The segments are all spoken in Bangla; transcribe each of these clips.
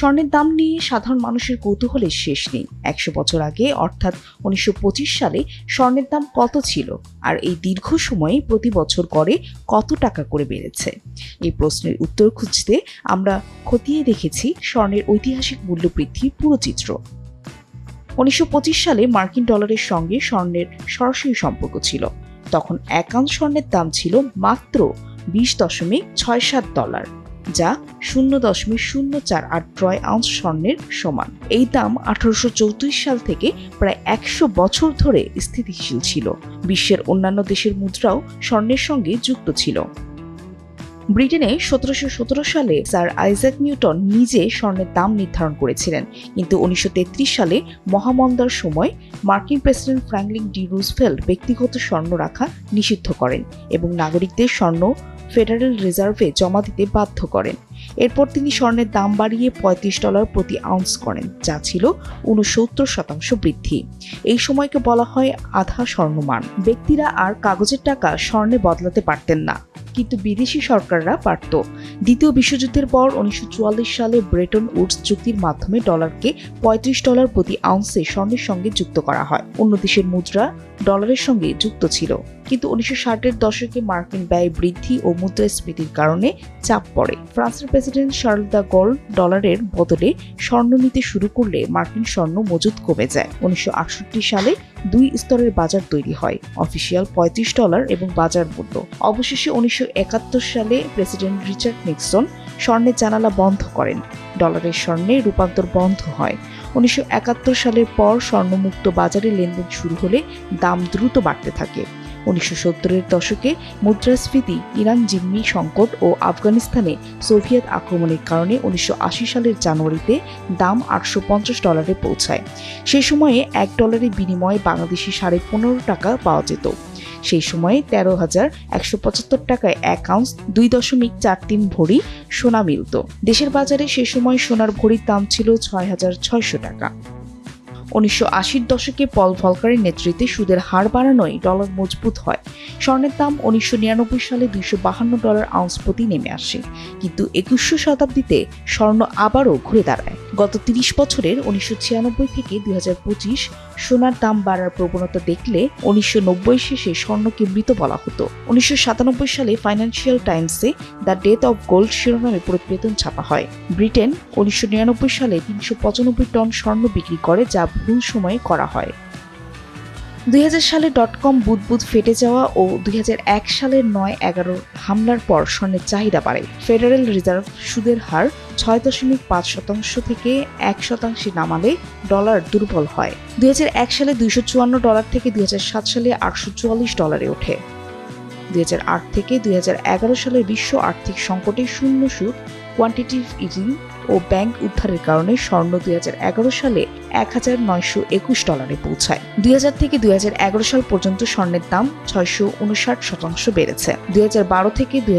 স্বর্ণের দাম নিয়ে সাধারণ মানুষের কৌতূহলের শেষ নেই। একশো বছর আগে, অর্থাৎ উনিশশো পঁচিশ সালে, স্বর্ণের দাম কত ছিল? আর এই দীর্ঘ সময়ে প্রতি বছর করে কত টাকা করে বেড়েছে? এই প্রশ্নের উত্তর খুঁজতে আমরা খতিয়ে দেখেছি স্বর্ণের ঐতিহাসিক মূল্য বৃদ্ধির পুরো চিত্র। উনিশশো পঁচিশ সালে মার্কিন ডলারের সঙ্গে স্বর্ণের সরাসরি সম্পর্ক ছিল। তখন এক আউন্স স্বর্ণের দাম ছিল মাত্র বিশ দশমিক ছয় সাত ডলার। যা শূন্য দশমিক শূন্য চার আট ট্রয় আউন্স স্বর্ণের সমান। এই দাম আঠারোশো চৌত্রিশ সাল থেকে প্রায় একশো বছর ধরে স্থিতিশীল ছিল। বিশ্বের অন্যান্য দেশের মুদ্রাও স্বর্ণের সঙ্গে যুক্ত ছিল। ব্রিটেনে সতেরোশো সতেরো সালে স্যার আইজাক নিউটন নিজে স্বর্ণের দাম নির্ধারণ করেছিলেন। কিন্তু উনিশশো তেত্রিশ সালে মহামন্দার সময় মার্কিন প্রেসিডেন্ট ফ্র্যাঙ্কলিন ডি রুজভেল্ট ব্যক্তিগত স্বর্ণ রাখা নিষিদ্ধ করেন এবং নাগরিকদের স্বর্ণ ফেডারেল রিজার্ভে জমা দিতে বাধ্য করেন। এরপর তিনি স্বর্ণের দাম বাড়িয়ে পঁয়ত্রিশ ডলার প্রতি আউন্স করেন, যা ছিল উনসত্তর শতাংশ বৃদ্ধি। এই সময়কে বলা হয় আধা স্বর্ণমান। ব্যক্তিরা আর কাগজের টাকা স্বর্ণে বদলাতে পারতেন না, কিন্তু বিদেশি সরকাররা পারত। দ্বিতীয় বিশ্বযুদ্ধের পর উনিশশো চুয়াল্লিশ সালে ব্রেটন উডস চুক্তির মাধ্যমে ডলারকে পঁয়ত্রিশ ডলার প্রতি আউন্সে স্বর্ণের সঙ্গে যুক্ত করা হয়। অন্য দেশের মুদ্রা ডলারের সঙ্গে যুক্ত ছিল। কিন্তু উনিশশো ষাটের দশকে মার্কিন ব্যয় বৃদ্ধি ও মুদ্রাস্ফীতির কারণে চাপ পড়ে। ফ্রান্সের প্রেসিডেন্ট শার্ল দ্য গল ডলারের বদলে স্বর্ণ নিতে শুরু করলে মার্কিন স্বর্ণ মজুদ কমে যায়। উনিশশো সালে দুই স্তরের বাজার তৈরি হয়, অফিসিয়াল পঁয়ত্রিশ ডলার এবং বাজার মূল্য। অবশেষে উনিশশো একাত্তর সালে প্রেসিডেন্ট রিচার্ড নিক্সন স্বর্ণের জানালা বন্ধ করেন, ডলারের স্বর্ণে রূপান্তর বন্ধ হয়। উনিশশো একাত্তর সালের পর স্বর্ণমুক্ত বাজারে লেনদেন শুরু হলে দাম দ্রুত বাড়তে থাকে। উনিশশো সত্তরের দশকে মুদ্রাস্ফীতি, ইরান জিম্মি সংকট ও আফগানিস্তানে সোভিয়েত আক্রমণের কারণে উনিশশো আশি সালের জানুয়ারিতে দাম আটশো পঞ্চাশ ডলারে পৌঁছায়। সে সময়ে এক ডলারের বিনিময়ে বাংলাদেশি সাড়ে পনেরো টাকা পাওয়া যেত। সেই সময়ে তেরো হাজার একশো পঁচাত্তর টাকায় এক আউন্স দুই দশমিক চার তিন ভরি সোনা মিলত। দেশের বাজারে সে সময় সোনার ভরির দাম ছিল ছয় হাজার ছয়শো টাকা। উনিশশো আশির দশকে পল ভলকারের নেতৃত্বে সুদের হার বাড়ানোয় ডলার মজবুত হয়। স্বর্ণের দাম উনিশশো নিরানব্বই সালে দুইশো বাহান্ন ডলার আউন্স প্রতি নেমে আসে। কিন্তু একুশশো শতাব্দীতে স্বর্ণ আবারও ঘুরে দাঁড়ায়। গত তিরিশ বছরের উনিশশো ছিয়ানব্বই থেকে দুই হাজার পঁচিশ সোনার দাম বাড়ার প্রবণতা দেখলে উনিশশো নব্বই শেষে স্বর্ণকে মৃত বলা হতো। উনিশশো সাতানব্বই সালে ফাইন্যান্সিয়াল টাইমসে দ্য ডেথ অব গোল্ড শিরোনামে প্রতিবেদন ছাপা হয়। ব্রিটেন উনিশশো নিরানব্বই সালে তিনশো পঁচানব্বই টন স্বর্ণ বিক্রি করে, যা ভুল সময়ে করা হয়। দুই হাজার সালে ডট কম বুদবুদ ফেটে যাওয়া ও দুই সালের নয় এগারো হামলার পর স্বর্ণের চাহিদা বাড়ে। ফেডারেল রিজার্ভ সুদের হার ছয় দশমিক পাঁচ শতাংশ থেকে এক শতাংশে নামালে ডলার দুর্বল হয়। দুই হাজার এক সালে দুইশো চুয়ান্ন ডলার থেকে দুই হাজার সাত সালে আটশো চুয়াল্লিশ ডলারে ওঠে। দুই হাজার আট থেকে দুই সালের বিশ্ব আর্থিক সংকটে শূন্য সুদ কোয়ান্টিটিভ ইজিং ও ব্যাংক উদ্ধারের কারণে স্বর্ণ দুই হাজার এগারো সালে এক হাজার নয়শো একুশ ডলারে পৌঁছায় দুই থেকে দুই সাল পর্যন্ত স্বর্ণের দাম ছয়শো উনষাট শতাংশ বেড়েছে দুই থেকে দুই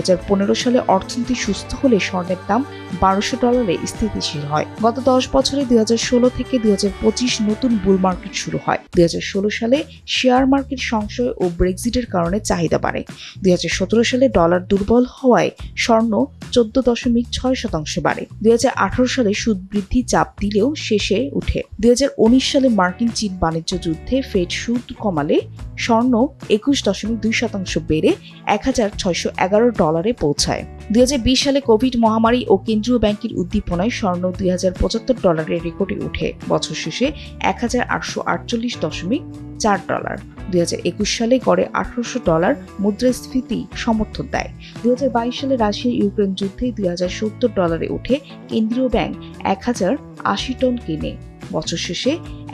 সালে অর্থনীতি সুস্থ হলে স্বর্ণের দাম বারোশো ডলারে স্থিতিশীল হয় গত দশ বছরে দুই হাজার ষোলো থেকে দুই হাজার পঁচিশ নতুন বুল মার্কেট শুরু হয় দুই হাজার ষোলো সালে শেয়ার মার্কেট সংশয় ও ব্রেক্সিটের কারণে চাহিদা বাড়ে দুই হাজার সতেরো সালে ডলার দুর্বল হওয়ায় স্বর্ণ চোদ্দ দশমিক ছয় শতাংশ বাড়ে দুই হাজার সালে সুদ বৃদ্ধি চাপ দিলেও শেষে উঠে। দুই সালে মার্কিন চীন বাণিজ্য যুদ্ধে ফেড সুদ কমালে স্বর্ণ একুশ দশমিক দুই শতাংশ বেড়ে এক হাজার ছয়শো এগারো ডলারে পৌঁছায়। দুই হাজার বিশ সালে কোভিড মহামারী ও কেন্দ্রীয় ব্যাংকের উদ্দীপনায় স্বর্ণ দুই হাজার পঁচাত্তর ডলারের রেকর্ডে উঠে। বছর শেষে এক হাজার আটশো আটচল্লিশ দশমিক চার ডলার। দুই হাজার একুশ সালে গড়ে আঠারোশো ডলার মুদ্রাস্ফীতি সমর্থন দেয়। দুই হাজার বাইশ সালে রাশিয়া ইউক্রেন যুদ্ধে দুই হাজার সত্তর ডলারে উঠে কেন্দ্রীয় ব্যাংক এক হাজার আশি টন কেনে। বছর শেষে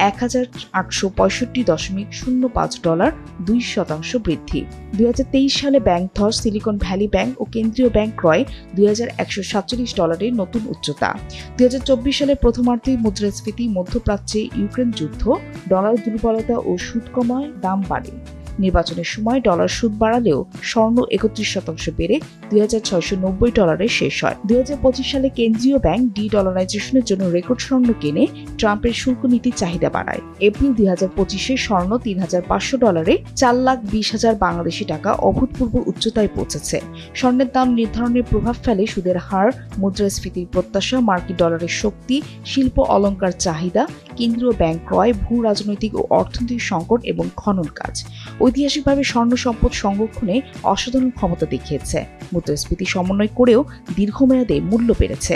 এক হাজার আটশো পঁয়ষট্টি দশমিক শূন্য পাঁচ ডলার দুই শতাংশ বৃদ্ধি। দুই হাজার তেইশ সালে ব্যাংক ধর সিলিকন ভ্যালি ব্যাংক ও কেন্দ্রীয় ব্যাংক ক্রয় দুই হাজার একশো সাতচল্লিশ ডলারের নতুন উচ্চতা। দুই হাজার চব্বিশ সালে প্রথমার্ধে মুদ্রাস্ফীতি, মধ্যপ্রাচ্যে ইউক্রেন যুদ্ধ, ডলার দুর্বলতা ও সুদ কমায়, দাম বাড়ে। নির্বাচনের সময় ডলার সুদ বাড়ালেও স্বর্ণ একত্রিশ শতাংশ বেড়ে দুই ডলারে শেষ হয়। দুই হাজার পঁচিশ সালে কেন্দ্রীয় ব্যাংক ডি ডলারাইজেশনের জন্য রেকর্ড স্বর্ণ কেনে ট্রাম্পের শুল্ক নীতির চাহিদা বাড়ায়। এপ্রিল দুই হাজার পঁচিশে স্বর্ণ তিন হাজার পাঁচশো ডলারে চার লাখ বিশ হাজার বাংলাদেশি টাকা অভূতপূর্ব উচ্চতায় পৌঁছেছে। স্বর্ণের দাম নির্ধারণের প্রভাব ফেলে সুদের হার, মুদ্রাস্ফীতির প্রত্যাশা, মার্কিন ডলারের শক্তি, শিল্প অলংকার চাহিদা কেন্দ্রীয় ব্যাংক ক্রয়, ভূ রাজনৈতিক ও অর্থনৈতিক সংকট এবং খনন কাজ। ঐতিহাসিকভাবে স্বর্ণ সম্পদ সংরক্ষণে অসাধারণ ক্ষমতা দেখিয়েছে। মুদ্রাস্ফীতি সমন্বয় করেও দীর্ঘমেয়াদে মূল্য বেড়েছে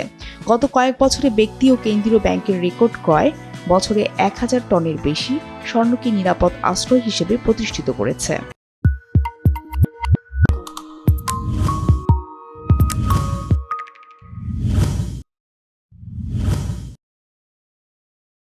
গত কয়েক বছরে ব্যক্তি ও কেন্দ্রীয় ব্যাংকের রেকর্ড ক্রয় বছরে এক হাজার টনের বেশি স্বর্ণকে নিরাপদ আশ্রয় হিসেবে প্রতিষ্ঠিত করেছে।